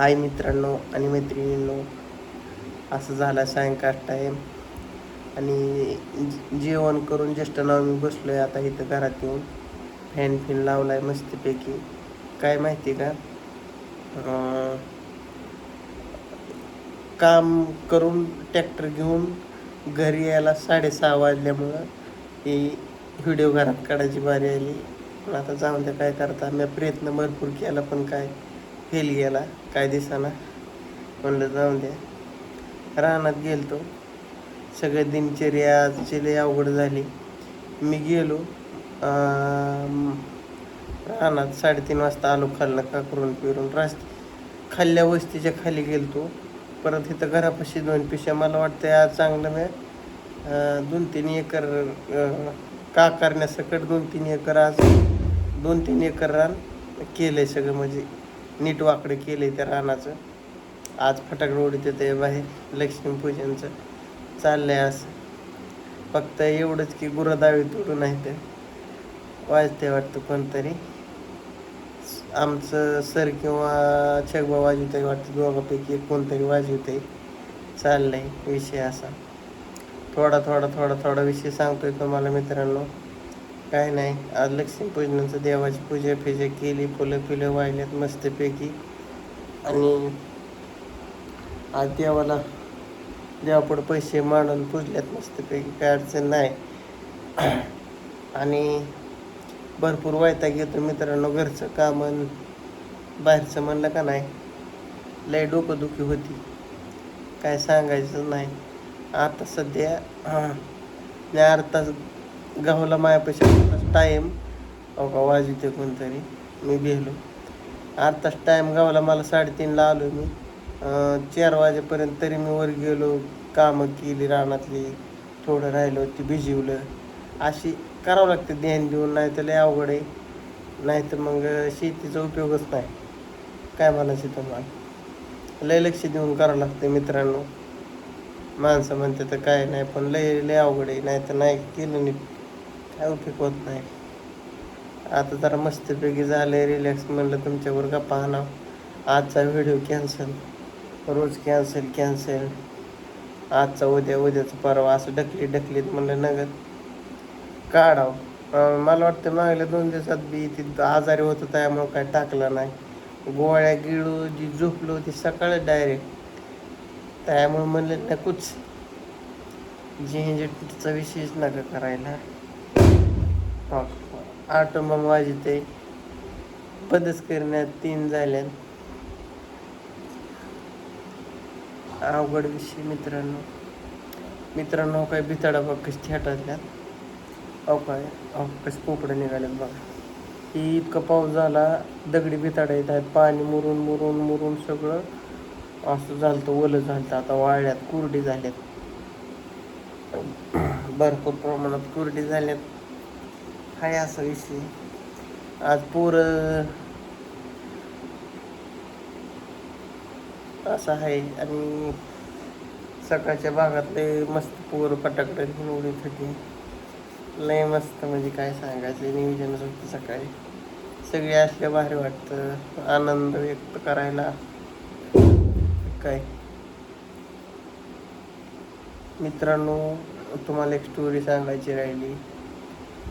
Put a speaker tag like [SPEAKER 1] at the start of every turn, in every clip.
[SPEAKER 1] हाय मित्रांनो आणि मैत्रिणींनो असं झालं सायंकाळ टाईम आणि जे- जेवण करून ज्येष्ठ नाव मी बसलो आहे आता इथं घरात येऊन. फॅन फिन लावला आहे मस्तपैकी. काय माहिती का? काम करून ट्रॅक्टर घेऊन घरी यायला साडेसहा वाजल्यामुळं ही व्हिडिओ घरात काढायची बारी आली. पण आता जाऊन द्या काय करता. मी प्रयत्न भरपूर केला पण काय. फेल गेला. काय दिसाना. म्हणलं जाऊन द्या. रानात गेलतो. सगळे दिनचर्या आजची लय अवघड झाली. मी गेलो. रानात साडेतीन वाजता आलो खाल्लं का करून पिरून. रास्त खाल्ल्या वस्तीच्या खाली गेलतो. परत इथं घरापाशी दोन पिशा मला वाटतं आज चांगलं मी दोन तीन एकर का करण्यासकट दोन तीन एकर आज दोन तीन एकर रान केलं आहे सगळं म्हणजे. नीट वाकडं केलं आहे त्या रानाचं. आज फटाकडे उडीत ते बाहेर लक्ष्मीपूजनचं. चाललं आहे असं. फक्त एवढंच की गुरदावी तोडू नाही तर. वाजते वाटतं कोणतरी. आमचं सर किंवा छगबा वाजवत आहे वाटतं. दोघापैकी कोणतरी वाजवत आहे चाललं आहे विषय असा. थोडा थोडा थोडा थोडा विषय सांगतोय तुम्हाला मित्रांनो. काय नाही. आज लक्ष्मीपूजनाचं देवाची पूजा फिजा केली फुलं फुलं वाहिल्यात मस्तपैकी. आणि आज देवाला देवापुढं पैसे मांडून पुजल्यात मस्तपैकी काय अडचण नाही. आणि भरपूर वायता येतो मित्रांनो घरचं कामं बाहेरचं म्हणलं का नाही लय डोकंदुखी होती. काय सांगायचं नाही. आता सध्या हां मी अर्धा तास गावाला मायापाशी टाईम अहो का येते कोणतरी. मी गेलो. आत्ताच टाईम गावाला मला साडेतीनला आलो मी. चार वाजेपर्यंत तरी मी वर गेलो. कामं केली रानातली. थोडं राहिलो ती भिजिवलं अशी करावं लागते ध्यान देऊन नाही तर लय अवघड आहे. नाही तर मग शेतीचा उपयोगच नाही. काय म्हणायचं तुम्हाला? लय लक्ष देऊन करावं लागतं मित्रांनो. माणसं म्हणते तर काय नाही पण लय लय अवघड आहे. नाही तर नाही केलं नीट. काय उपयोग होत नाही. आता जरा मस्तपैकी झालं रिलॅक्स म्हणलं तुमच्यावर का आणावं. आजचा व्हिडिओ कॅन्सल रोज कॅन्सल कॅन्सल आजचा उद्या उद्याचं परवा असं ढकलीत ढकलीत म्हणलं नगद. काढावं. मला वाटतं मागल्या दोन दिवसात बी ती आजारी होतं त्यामुळं काय टाकलं नाही. गोळ्या गिळू जी झोपलो ती सकाळी डायरेक्ट त्यामुळे म्हणलं नकोच. झेंझटचा विषयच नका करायला. आठ मग वाजते. बदच करण्यात तीन झाल्यात. अवघड विषय मित्रांनो. मित्रांनो हो काय बिताडा बघ कशी थेटातल्यात. अहो काय अहो कसे पोपडं निघालेत बघा. ही इतका पाऊस झाला दगडी बिताडा येत आहेत. पाणी मुरून मुरून मुरून सगळं असं झालं तर ओलं झालं आता वाळल्यात कुरडी झाल्यात. भरपूर प्रमाणात कुरडी झाल्यात. हाय असा विषय. आज पोरं असं आहे आणि सकाळच्या भागात लय मस्त पोर फटाकडे घेऊन उडीत होती. लय मस्त म्हणजे काय सांगायचं नियोजनच होतं सकाळी. सगळे असले भारी वाटतं आनंद व्यक्त करायला. काय? मित्रांनो तुम्हाला एक स्टोरी सांगायची राहिली.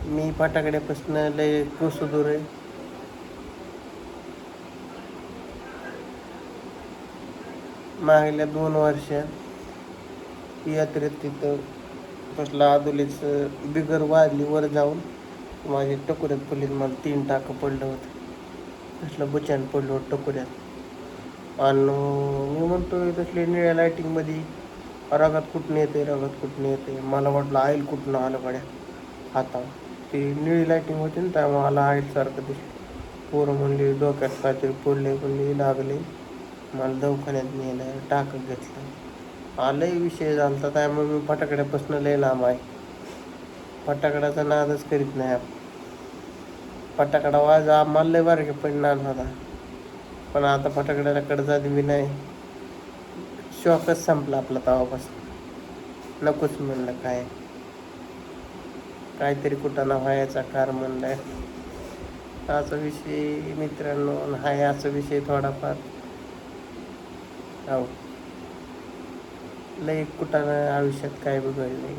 [SPEAKER 1] मी फटाकड्यापासून लय कोसो दूर आहे. मागल्या दोन वर्षात यात्रेत तिथं कसलं आदुलीचं बिगर वाजली वर जाऊन माझ्या टकोऱ्यात पडली मला तीन टाकं पडलं होतं. कसलं बुचान पडलं होतं टकोऱ्यात. आणि मी म्हणतोय तसली निळ्या लायटिंगमध्ये रगात कुठून येते रगात कुठून येते मला वाटलं आईल कुठून आलं पड्या हातावर. ती निळी लाईटिंग होती ना त्यामुळे मला आईटसारखं दिसलं. पोरं म्हणली डोक्यात काहीतरी पडले म्हणली लागले. मला दवाखान्यात नेलं टाकत घेतलं. आलंही विषय झाला त्यामुळे मी फटाकड्यापासून लय लांब आहे. फटाकड्याचा नादच करीत नाही आपण. फटाकडा वाजा आम्हाला लय बारके पडणार होता पण आता फटाकड्याला कडजात बी नाही. शॉकच संपला आपला तवापासून नकोच म्हणलं काय. काहीतरी कुठं ना व्हायचा कार म्हणलाय. असा विषय मित्रांनो हाय असा विषय थोडाफार. हो लय कुठानं आयुष्यात काय बिघडलंय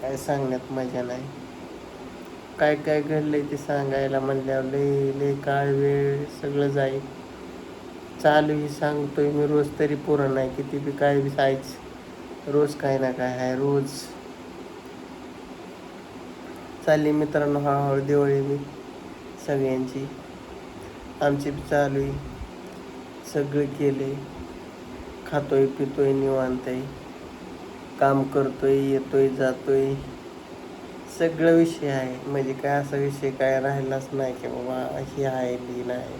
[SPEAKER 1] काय सांगण्यात मजा नाही. काय काय घडलंय ते सांगायला म्हणल्यावर लय लय काळ वेळ सगळं जाईल. चालू ही सांगतोय मी रोज तरी पुरं नाही किती बी काय बी जायच रोज काय ना काय आहे रोज. चालली मित्रांनो हळूहळू दिवाळी मी सगळ्यांची. आमची चालू आहे. सगळं केलंय. खातोय पितोय निवांत आहे काम करतोय येतोय जातोय. सगळं विषय आहे. म्हणजे काय असा विषय काय राहिलाच नाही की बाबा हे आहे ती नाही.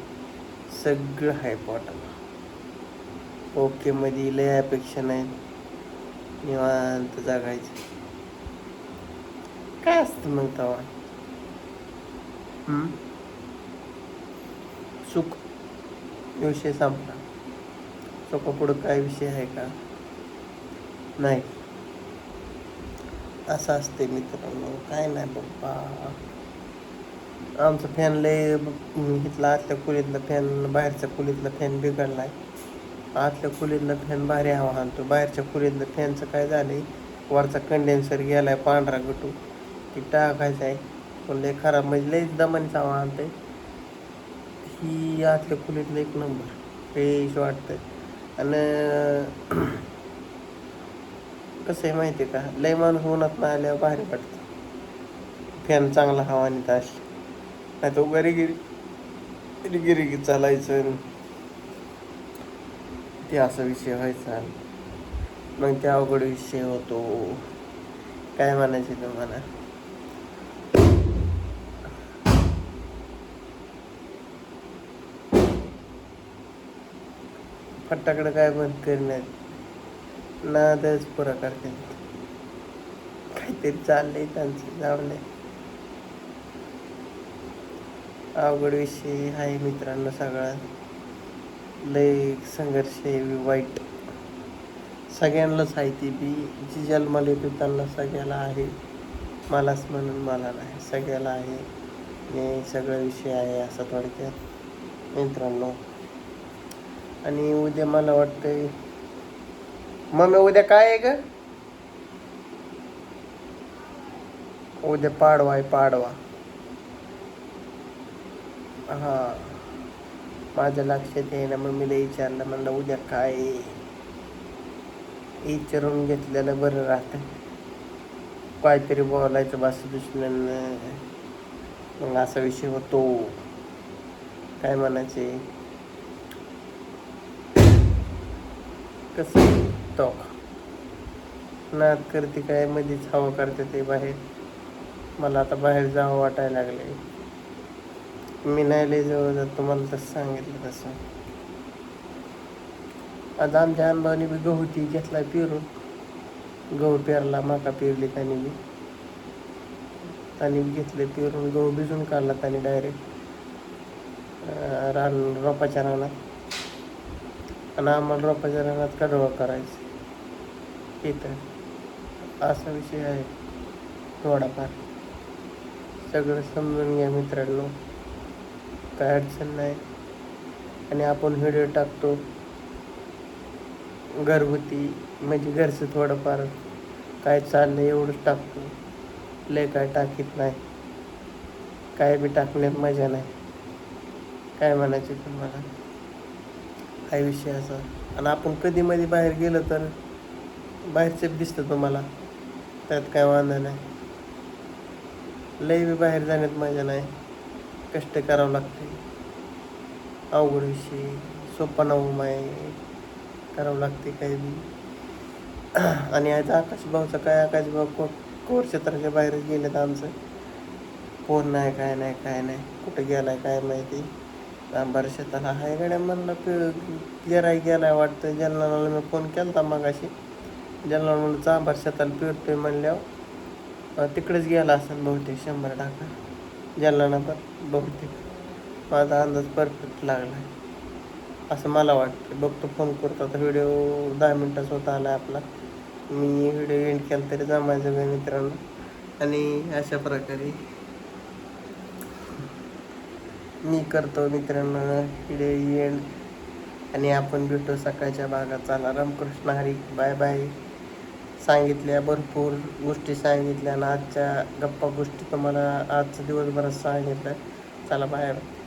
[SPEAKER 1] सगळं आहे पोटाला. ओके मध्ये लय अपेक्षा नाही निवांत जागायची. काय असतं मग तेव्हा सुख विषय संपला सुखापुढं काय विषय आहे का नाही असं असते मित्रांनो काय नाही बाप्पा आमचं फॅन लय इथला आतल्या खोलीतला फॅन बाहेरच्या खोलीतला फॅन बिघडलाय आतल्या खोलीतला फॅन भारी हवा आणतो बाहेरच्या खोलीतलं फॅनचं काय झालंय वरचा कंडेन्सर गेलाय पांढरा गटू ती टाकायचं आहे. पण लय खराब म्हणजे लय दमानीच सामान आणतंय ही आतल्या खोलीतलं एक नंबर फ्रेश वाटतं आणि कसं आहे माहिती आहे का? लय माणूस उन्हात ना आल्यावर भारी वाटतं. फॅन चांगला हवा आणि असली नाही तो घरी गिरी चालायचं ते असा विषय व्हायचा. मग ते अवघड विषय होतो. काय म्हणायचे तुम्हाला? फटाकडं काय बंद करण्यात नादच पुरा करते काहीतरी चाललंय त्यांचं जाऊन अवघड विषय आहे मित्रांनो सगळा. लय संघर्ष आहे वाईट. सगळ्यांनाच आहे ती बी. जी जन्माला येतो त्यांना सगळ्याला आहे. मलाच म्हणून मला नाही सगळ्याला आहे. आणि सगळा विषय आहे असा थोडक्यात. मित्रांनो आणि उद्या मला वाटतंय मम्मी उद्या काय आहे ग? उद्या पाडवा आहे पाडवा. हा. माझ्या लक्षात आहे ना मम्मीला विचारलं म्हणलं उद्या काय विचारून घेतलेलं बरं राहतं. काहीतरी बोलायचं बस दुसऱ्यांना. मग असा विषय होतो. काय म्हणायचे कसं तो नाद करते काय? मध्येच हवा करते ते बाहेर. मला आता बाहेर जावं वाटायला लागले मी नाही लय जवळ जात तुम्हाला तसं सांगितलं तसं. आज आमच्या अनुभवाने बी गहू ती घेतला पेरून. गहू पेरला मका पेरली त्याने बी. त्याने बी घेतले पेरून. गहू भिजून काढला त्याने डायरेक्ट रान रोपाच्या रानात. आणि आम्हाला रोपाच्या रानात कडवा करायचं. इथं असा विषय आहे. थोडाफार. सगळं समजून घ्या मित्रांनो. काय अडचण नाही. आणि आपण व्हिडिओ टाकतो. घरगुती म्हणजे घरचं थोडंफार काय चाललं एवढंच टाकतो. लय काय टाकीत नाही. काय बी टाकण्यात मजा नाही. काय म्हणायचे तुम्हाला? हा विषय असा? आणि आपण कधी मध्ये बाहेर गेलं तर बाहेरचे दिसतं तुम्हाला त्यात काय वांधा नाही. लय बी बाहेर जाण्यात मजा नाही. कष्ट करावं लागते. अवघड विषय. सोपा नवम आहे करावं लागते काही बी. आणि आज आकाशभाऊचा काय आकाशभाऊ को कोर क्षेत्राच्या बाहेरच गेलेत आमचं. कोण नाही काय नाही काय नाही. कुठं गेला काय माहिती. आंबार शेताला हाय गाड्या म्हणलं पिळ गेलाय गेलाय वाटतं. जलनाला मी फोन केला होता मगाशी. जलना म्हणलं चांबार शेताला पेरतोय म्हणल्यावर. तिकडेच गेला असेल बहुतेक शंभर टाका. जलना पण बहुतेक. माझा अंदाज परफेक्ट लागला असं मला वाटतं बघतो फोन करतो. आता व्हिडिओ दहा मिनटाचा होता आला आपला. मी व्हिडिओ एंड केला तरी जमायचं बे मित्रांनो. आणि अशा प्रकारे मी करतो मित्रांनो. व्हिडिओ एंड आणि आपण भेटू सकाळच्या भागात चला रामकृष्ण हरी बाय बाय. सांगितल्या भरपूर गोष्टी सांगितल्या आणि आजच्या गप्पा गोष्टी तुम्हाला आजचं दिवसभरात सांगितल्या. चला बाय बाय.